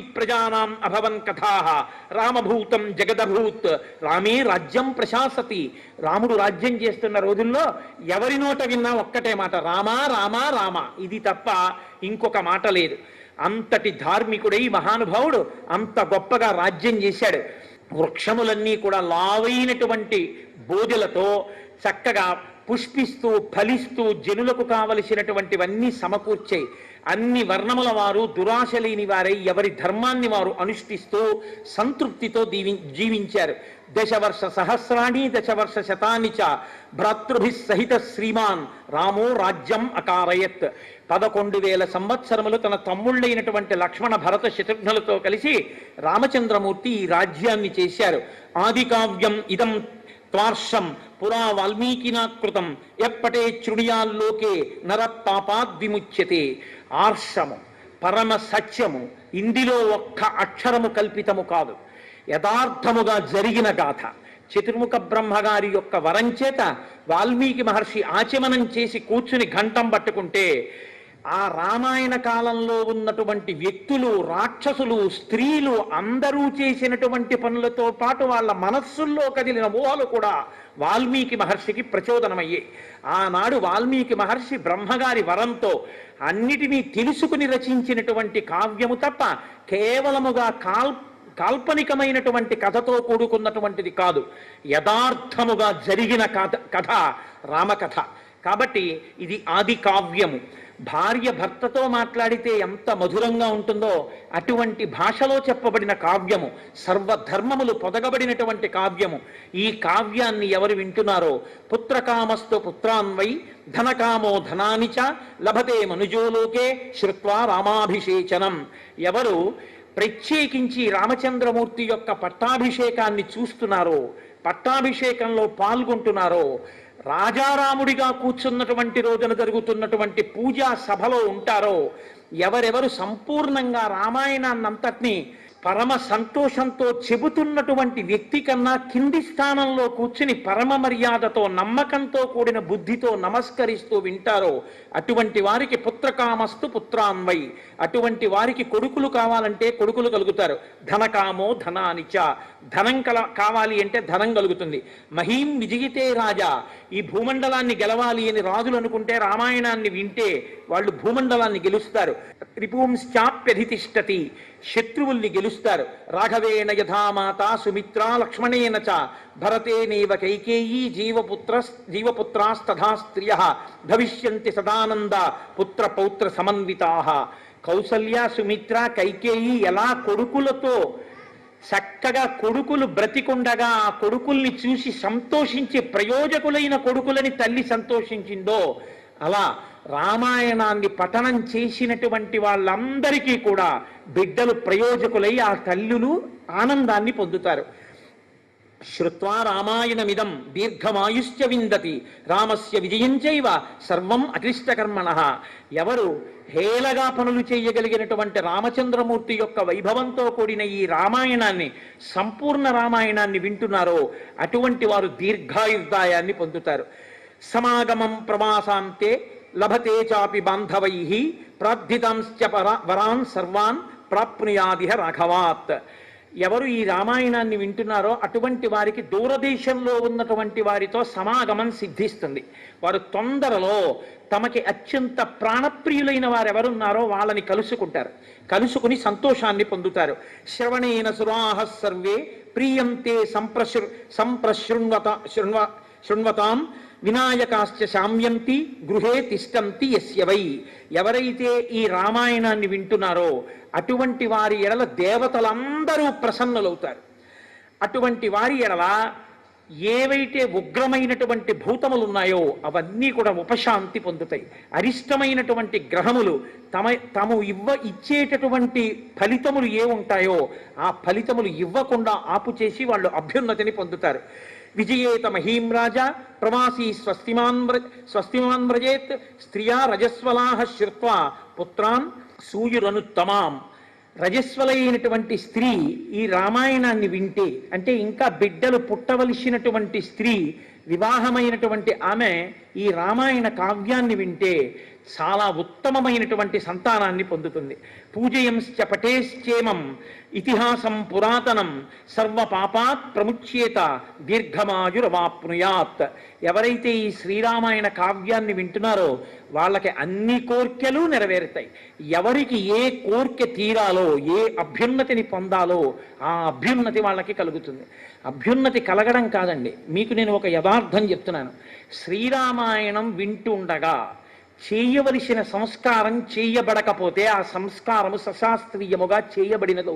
ప్రజానాం అభవన్ కథా. రామభూతం జగదభూత్. రామే రాజ్యం ప్రశాసతి. రాముడు రాజ్యం చేస్తున్న రోజుల్లో ఎవరి నోట విన్నా ఒక్కటే మాట రామా రామా రామ. ఇది తప్ప ఇంకొక మాట లేదు. అంతటి ధార్మికుడై మహానుభావుడు అంత గొప్పగా రాజ్యం చేశాడు. వృక్షములన్నీ కూడా లావైనటువంటి బోధులతో చక్కగా పుష్పిస్తూ ఫలిస్తూ జనులకు కావలసినటువంటివన్నీ సమకూర్చాయి. అన్ని వర్ణముల వారు దురాశ లేని వారై ఎవరి ధర్మాన్ని వారు అనుష్ఠిస్తూ సంతృప్తితో దీవి జీవించారు. దశవర్ష సహస్రాణి దశవర్ష శతాన్ని చ భ్రాతృభి సహిత శ్రీమాన్ రామో రాజ్యం అకారయత్. పదకొండు వేల సంవత్సరములు తన తమ్ముళ్ళైనటువంటి లక్ష్మణ భరత శత్రుఘ్నులతో కలిసి రామచంద్రమూర్తి ఈ రాజ్యాన్ని చేశారు. ఆది కావ్యం ఇదం త్వార్షం పురా వాల్మీకినా కృతం. ఎప్పటే చృణియాల్లోకే నర పాపాద్ విముచ్యతే ఆర్షము పరమ సత్యము ఇందులో ఒక్క అక్షరము కల్పితము కాదు. యథార్థముగా జరిగిన గాథ. చతుర్ముఖ బ్రహ్మగారి యొక్క వరం చేత వాల్మీకి మహర్షి ఆచమనం చేసి కూర్చుని ఘంటం పట్టుకుంటే ఆ రామాయణ కాలంలో ఉన్నటువంటి వ్యక్తులు రాక్షసులు స్త్రీలు అందరూ చేసినటువంటి పనులతో పాటు వాళ్ళ మనస్సుల్లో కదిలిన ఊహలు కూడా వాల్మీకి మహర్షికి ప్రచోదనమయ్యాయి. ఆనాడు వాల్మీకి మహర్షి బ్రహ్మగారి వరంతో అన్నిటినీ తెలుసుకుని రచించినటువంటి కావ్యము తప్ప కేవలముగా కాల్ కాల్పనికమైనటువంటి కథతో కూడుకున్నటువంటిది కాదు. యథార్థముగా జరిగిన కథ కథ రామకథ. కాబట్టి ఇది ఆది కావ్యము. భార్య భర్తతో మాట్లాడితే ఎంత మధురంగా ఉంటుందో అటువంటి భాషలో చెప్పబడిన కావ్యము సర్వధర్మములు పొదగబడినటువంటి కావ్యము. ఈ కావ్యాన్ని ఎవరు వింటున్నారో? పుత్రకామస్తు పుత్రాన్వై ధనకామో ధనానిచ లభతే మనుజోలోకే శ్రుత్వా రామాభిషేచనం. ఎవరు ప్రత్యేకించి రామచంద్రమూర్తి యొక్క పట్టాభిషేకాన్ని చూస్తున్నారో పట్టాభిషేకంలో పాల్గొంటున్నారో రాజారాముడిగా కూర్చున్నటువంటి రోజున జరుగుతున్నటువంటి పూజా సభలో ఉంటారో ఎవరెవరు సంపూర్ణంగా రామాయణాన్నంతటినీ పరమ సంతోషంతో చెబుతున్నటువంటి వ్యక్తి కన్నా కింది స్థానంలో కూర్చుని పరమ మర్యాదతో నమ్మకంతో కూడిన బుద్ధితో నమస్కరిస్తూ వింటారో అటువంటి వారికి పుత్రకామస్తు పుత్రాన్వై. అటువంటి వారికి కొడుకులు కావాలంటే కొడుకులు కలుగుతారు. ధనకామో ధనానిచ. ధనం కల కావాలి అంటే ధనం కలుగుతుంది. మహీం విజయితే రాజా. ఈ భూమండలాన్ని గెలవాలి అని రాజులు అనుకుంటే రామాయణాన్ని వింటే వాళ్ళు భూమండలాన్ని గెలుస్తారు. రిపుంశ్చాప్యధితిష్టతి శత్రువుల్ని గెలుస్తారు. రాఘవేణ యథామాత సుమిత్రా లక్ష్మణేన చ. భరతేనేవ కైకేయీ జీవపుత్ర జీవపుత్రాస్తథా స్త్రియ. భవిష్యంతి సదానంద పుత్ర పౌత్ర సమన్వితా. కౌసల్య సుమిత్ర కైకేయి ఎలా కొడుకులతో చక్కగా కొడుకులు బ్రతికుండగా ఆ కొడుకుల్ని చూసి సంతోషించి ప్రయోజకులైన కొడుకులని తల్లి సంతోషించిందో అలా రామాయణాన్ని పఠనం చేసినటువంటి వాళ్ళందరికీ కూడా బిడ్డలు ప్రయోజకులై ఆ తల్లులు ఆనందాన్ని పొందుతారు. శ్రుత్వా రామాయణమిదం దీర్ఘమాయుష్య విందతి రామస్య విజయం చైవ సర్వం అక్లిష్టకర్మణ ఎవరు హేళగా పనులు చేయగలిగినటువంటి రామచంద్రమూర్తి యొక్క వైభవంతో కూడిన ఈ రామాయణాన్ని సంపూర్ణ రామాయణాన్ని వింటున్నారో అటువంటి వారు దీర్ఘాయుర్దాయాన్ని పొందుతారు. సమాగమం ప్రవాసాంతే లభతే చాపి బాంధవై ప్రార్థితాంశ్చ వరాన్ సర్వాన్ ప్రాప్నుయాదిహ రాఘవాత్. ఎవరు ఈ రామాయణాన్ని వింటున్నారో అటువంటి వారికి దూరదేశంలో ఉన్నటువంటి వారితో సమాగమం సిద్ధిస్తుంది. వారు తొందరలో తమకి అత్యంత ప్రాణప్రియులైన వారు ఎవరున్నారో వాళ్ళని కలుసుకుంటారు. కలుసుకుని సంతోషాన్ని పొందుతారు. శ్రవణేన సురాహ సర్వే ప్రియంతే సంప్రశృ సంప్రశృణ్వత శృణ్వ శృణ్వతాం వినాయకాశ్చ శామ్యంతి గృహే తిష్టంతి యస్యవై ఎవరైతే ఈ రామాయణాన్ని వింటున్నారో అటువంటి వారి ఎడల దేవతలందరూ ప్రసన్నులవుతారు. అటువంటి వారి ఎడల ఏవైతే ఉగ్రమైనటువంటి భూతములు ఉన్నాయో అవన్నీ కూడా ఉపశాంతి పొందుతాయి. అరిష్టమైనటువంటి గ్రహములు తమ తాము ఇవ్వ ఇచ్చేటటువంటి ఫలితములు ఏ ఉంటాయో ఆ ఫలితములు ఇవ్వకుండా ఆపు చేసి వాళ్ళు అభ్యున్నతిని పొందుతారు. విజయేత మహీం రాజా ప్రవాసీ స్వస్తిమాన్ స్వస్తిమాన్ వ్రజేత్ స్త్రియా రజస్వలాహ శ్రుత్వా పుత్రాన్ సూయురనుత్తమాం రజస్వలైనటువంటి స్త్రీ ఈ రామాయణాన్ని వింటే అంటే ఇంకా బిడ్డలు పుట్టవలసినటువంటి స్త్రీ వివాహమైనటువంటి ఆమె ఈ రామాయణ కావ్యాన్ని వింటే చాలా ఉత్తమమైనటువంటి సంతానాన్ని పొందుతుంది. పూజయంశ్చ పటేశ్చేమం ఇతిహాసం పురాతనం సర్వ పాపాత్ ప్రముచ్యేత దీర్ఘమాయురవాప్నుయాత్. ఎవరైతే ఈ శ్రీరామాయణ కావ్యాన్ని వింటున్నారో వాళ్ళకి అన్ని కోర్కెలు నెరవేరుతాయి. ఎవరికి ఏ కోర్కె తీరాలో ఏ అభ్యున్నతిని పొందాలో ఆ అభ్యున్నతి వాళ్ళకి కలుగుతుంది. అభ్యున్నతి కలగడం కాదండి. మీకు నేను ఒక యథార్థం చెప్తున్నాను. శ్రీరామాయణం వింటుండగా చేయవలసిన సంస్కారం చేయబడకపోతే ఆ సంస్కారము సశాస్త్రీయముగా చేయబడినది